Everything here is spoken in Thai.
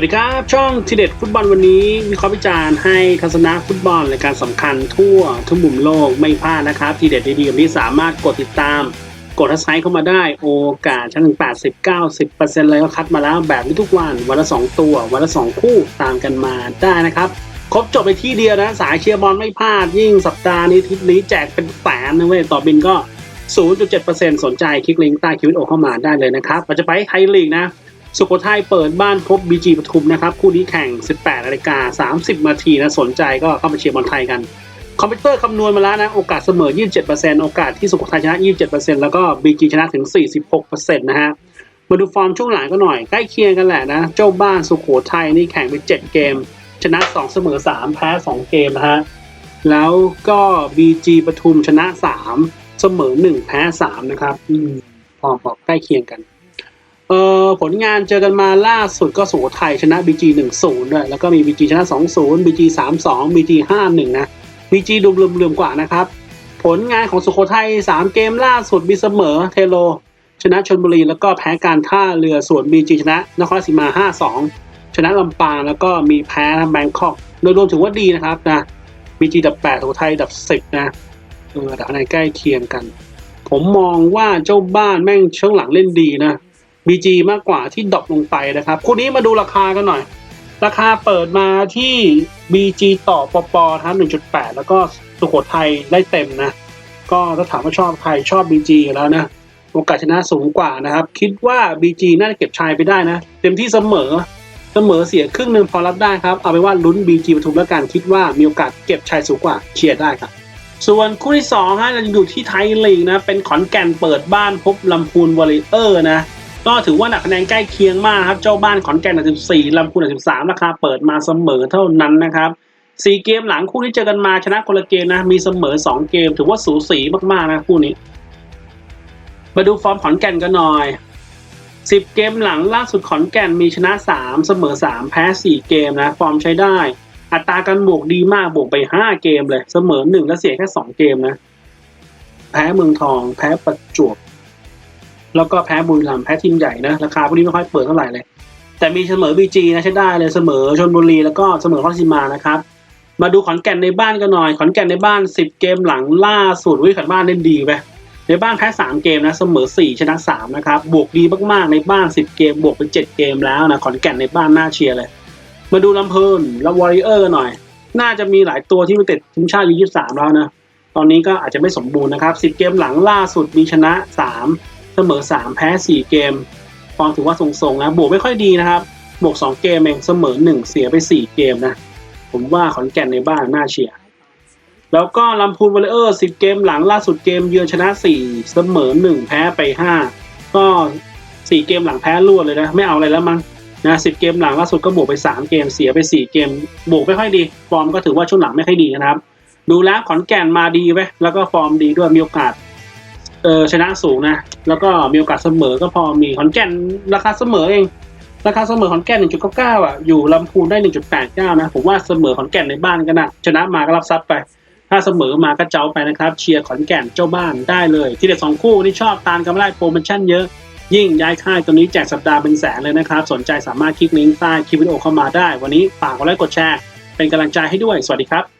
วัสดีครับ ช่องทีเด็ดฟุตบอลวันนี้วิเคราะห์วิจารณ์ให้ทัศนะฟุตบอลรายการสำคัญทั่วทุกมุมโลกไม่พลาดนะครับ ทีเด็ดดีๆแบบนี้สามารถกดติดตาม กดทักไซต์เข้ามาได้โอกาสชั้นถึง80 90%เปอร์เซ็นต์เลยก็คัดมาแล้วแบบนี้ทุกวันวันละ2ตัว วันละ2คู่ตามกันมาได้นะครับครบจบไปที่เดียวนะ สายเชียร์บอลไม่พลาดยิ่งสัปดาห์นี้ทิศนี้แจกเป็นแสนนะเว้ยต่อบินก็ 0.7%สนใจคลิกลิงก์ใต้คลิปวิดีโอเข้ามาได้เลยนะครับเราจะไปไทยลีกนะ สุโขทัยเปิดบ้านพบบีจีปทุมนะครับ คู่นี้แข่ง 18นาฬิกา30นาทีนะ สนใจก็เข้ามาเชียร์บอลไทยกัน คอมพิวเตอร์คำนวณมาแล้วนะ โอกาสเสมอ 27%โอกาสที่สุโขทัยชนะ 27%แล้วก็บีจีชนะถึง 46%นะฮะ มาดูฟอร์มช่วงหลังก็หน่อยใกล้เคียงกันแหละนะ เจ้าบ้านสุโขทัยนี่แข่งไป 7 เกม ชนะ 2 เสมอ 3 แพ้ 2 เกมนะฮะ แล้วก็บีจีปทุมชนะ 3 เสมอ 1 แพ้ 3 นะครับอืมฟอร์มบอกใกล้เคียงกัน เออผลงานเจอกันมาล่าสุดก็สุโขทัยชนะ BG 1-0ด้วยแล้วก็มี BG ชนะ 2-0 BG 3-2 BG 5-1 นะ BG ดูเลื่อมๆกว่านะครับ ผลงานของสุโขทัย 3 เกมล่าสุดมีเสมอเทโล ชนะชนบุรี แล้วก็แพ้การท่าเรือส่วน BG ชนะ นครราชสีมา 5-2 ชนะลำปางแล้วก็มีแพ้แบงคอกโดยรวมถือว่าดีนะครับนะ BG ดับ 8สุโขทัยดับ 10 นะเออแต่คะแนนใกล้เคียงกัน ผมมองว่าเจ้าบ้านแม่งช่วงหลังเล่นดีนะ BG มากกว่าที่ดรอปลงไปนะครับ คู่นี้มาดูราคากันหน่อย ราคาเปิดมาที่ BG ต่อปปนะครับ1.8 แล้วก็สุโขทัยได้เต็มนะ ก็ถ้าถามว่าชอบใครชอบ BG แล้วนะ โอกาสชนะสูงกว่านะครับ คิดว่า BG น่าจะเก็บชายไปได้นะ เต็มที่เสมอเสมอเสียครึ่งหนึ่งพอรับได้ครับ เอาไปว่าลุ้น BG ปทุมแล้วกันคิดว่ามีโอกาสเก็บชายสูงกว่าเชียร์ได้ครับส่วนคู่ที่สองฮะเราจะอยู่ที่ไทยลีกนะ เป็นขอนแก่นเปิดบ้านพบลำพูนวอลเลเยอร์นะ ก็ถือว่าหนักคะแนนใกล้เคียงมากครับเจ้าบ้านขอนแก่นอันดับ14ลำพูนอันดับ13ราคาเปิดมาเสมอเท่านั้นนะครับสี่เกมหลังคู่ที่เจอกันมาชนะคนละเกมนะมีเสมอ2เกม ถือว่าสูสีมากๆนะคู่นี้ มาดูฟอร์มขอนแก่นกันหน่อย10เกมหลังล่าสุดขอนแก่นมีชนะ3เสมอ3แพ้4เกมนะฟอร์มใช้ได้ อัตราการบวกดีมากบวกไป5เกมเลย เสมอ1และเสียแค่2เกมนะ แพ้เมืองทอง แพ้ประจวบ แล้วก็แพ้บุรีรัมย์แพ้ทีมใหญ่นะราคาพวกนี้ไม่ค่อยเปิดเท่าไหร่เลย แต่มีเสมอบีจีนะใช้ได้เลยเสมอชนบุรีแล้วก็เสมอข้อสิมานะครับ มาดูขอนแก่นในบ้านกันหน่อย ขอนแก่นในบ้าน10เกมหลังล่าสุดวิขันบ้านเล่นดีไปในบ้านแพ้3เกมนะเสมอ4ชนะ3นะครับบวกดีมากๆในบ้าน10เกมบวกไป7เกมแล้วนะขอนแก่นในบ้านน่าเชียร์เลย มาดูลำเพลินแล้วอริเออร์หน่อย น่าจะมีหลายตัวที่มาติดทีมชาติยูยี่สามแล้วนะตอนนี้ก็อาจจะไม่สมบูรณ์นะครับ10เกมหลังล่าสุดมีชนะ3 เสมอ 3 แพ้ 4 เกม ฟอร์มถือว่าทรงๆนะ บวกไม่ค่อยดีนะครับ บวก 2 เกมเองเสมอ 1 เสียไป 4 เกมนะ ผมว่าขอนแก่นในบ้านน่าเชียร์ แล้วก็ลำพูนวอลเลเยอร์ 10 เกมหลังล่าสุดเกมเยือนชนะ 4 เสมอ 1 แพ้ไป 5 ก็ 4 เกมหลังแพ้รวดเลยนะ ไม่เอาอะไรแล้วมั้งนะ10เกมหลังล่าสุดก็บวกไป 3 เกมเสียไป 4 เกม บวกไม่ค่อยดี ฟอร์มก็ถือว่าช่วงหลังไม่ค่อยดีนะครับ ดูแล้วขอนแก่นมาดีไว้แล้วก็ฟอร์มดีด้วยมีโอกาส เออชนะสูงนะ แล้วก็มีโอกาสเสมอก็พอมีขอนแก่นราคาเสมอเอง ราคาเสมอขอนแก่น 1.99 อะ อยู่ลำพูนได้ 1.89 นะ ผมว่าเสมอขอนแก่นในบ้านก็นะชนะมาก็รับทรัพย์ไป ถ้าเสมอมาก็เจ้าไปนะครับ เชียร์ขอนแก่นเจ้าบ้านได้เลย ที่เด็ดสองคู่ที่ชอบตามกันไม่ได้โปรโมชั่นเยอะ ยิ่งย้ายค่ายตัวนี้แจกสัปดาห์เป็นแสนเลยนะครับ สนใจสามารถคลิกลิงก์ใต้คลิปวิดีโอเข้ามาได้ วันนี้ฝากกดไลค์กดแชร์ เป็นกำลังใจให้ด้วย สวัสดีครับ